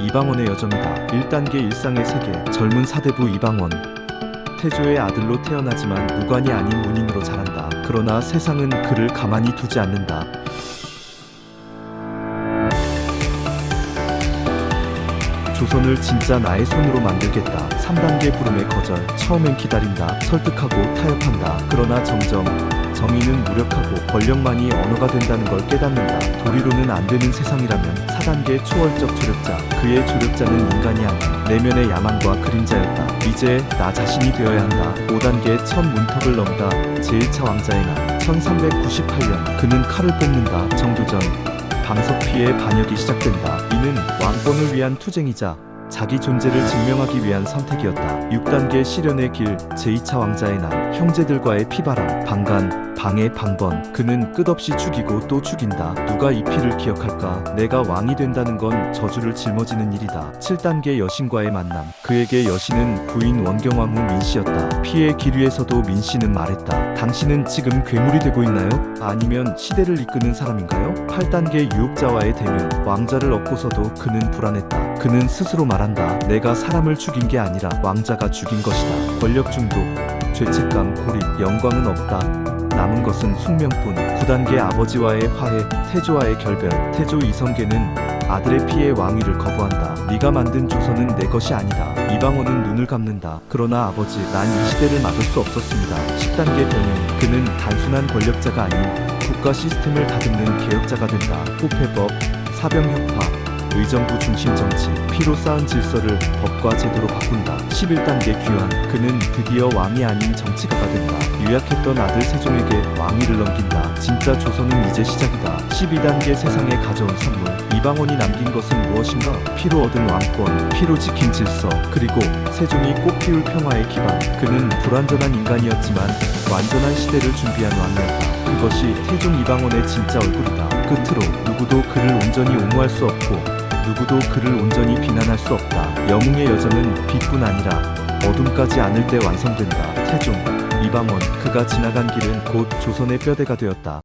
이방원의 여정이다. 1단계 일상의 세계 젊은 사대부 이방원 태조의 아들로 태어나지만 무관이 아닌 문인으로 자란다. 그러나 세상은 그를 가만히 두지 않는다. 조선을 진짜 나의 손으로 만들겠다. 3단계 부름의 거절. 처음엔 기다린다. 설득하고 타협한다. 그러나 점점 정의는 무력하고 권력만이 언어가 된다는 걸 깨닫는다. 도리로는 안 되는 세상이라면 4단계 초월적 조력자. 그의 조력자는 인간이 아닌 내면의 야망과 그림자였다. 이제 나 자신이 되어야 한다. 5단계 첫 문턱을 넘다. 제1차 왕자의 날. 1398년 그는 칼을 뽑는다. 정도전 방석피의 반역이 시작된다. 이는 왕권을 위한 투쟁이자 자기 존재를 증명하기 위한 선택이었다. 6단계 시련의 길, 제2차 왕자의 날, 형제들과의 피바람, 방간, 방해, 방번. 그는 끝없이 죽이고 또 죽인다. 누가 이 피를 기억할까? 내가 왕이 된다는 건 저주를 짊어지는 일이다. 7단계 여신과의 만남. 그에게 여신은 부인 원경왕후 민씨였다. 피의 기류에서도 민씨는 말했다. 당신은 지금 괴물이 되고 있나요? 아니면 시대를 이끄는 사람인가요? 8단계 유혹자와의 대면. 왕자를 얻고서도 그는 불안했다. 그는 스스로 말한다. 내가 사람을 죽인 게 아니라 왕자가 죽인 것이다. 권력 중독, 죄책감, 고립, 영광은 없다. 남은 것은 숙명뿐. 9단계 아버지와의 화해, 태조와의 결별. 태조 이성계는 아들의 피해 왕위를 거부한다. 네가 만든 조선은 내 것이 아니다. 이방원은 눈을 감는다. 그러나 아버지, 난 이 시대를 막을 수 없었습니다. 10단계 변형. 그는 단순한 권력자가 아닌 국가 시스템을 다듬는 개혁자가 된다. 호패법, 사병혁파, 의정부 중심 정치, 피로 쌓은 질서를 법과 제도로 바꾼다. 11단계 귀환, 그는 드디어 왕이 아닌 정치가가 된다. 유약했던 아들 세종에게 왕위를 넘긴다. 진짜 조선은 이제 시작이다. 12단계 세상에 가져온 선물, 이방원이 남긴 것은 무엇인가? 피로 얻은 왕권, 피로 지킨 질서, 그리고 세종이 꽃피울 평화의 기반. 그는 불완전한 인간이었지만 완전한 시대를 준비한 왕이었다. 그것이 태종 이방원의 진짜 얼굴이다. 끝으로 누구도 그를 온전히 옹호할 수 없고 누구도 그를 온전히 비난할 수 없다. 영웅의 여정은 빛뿐 아니라 어둠까지 않을 때 완성된다. 태종, 이방원, 그가 지나간 길은 곧 조선의 뼈대가 되었다.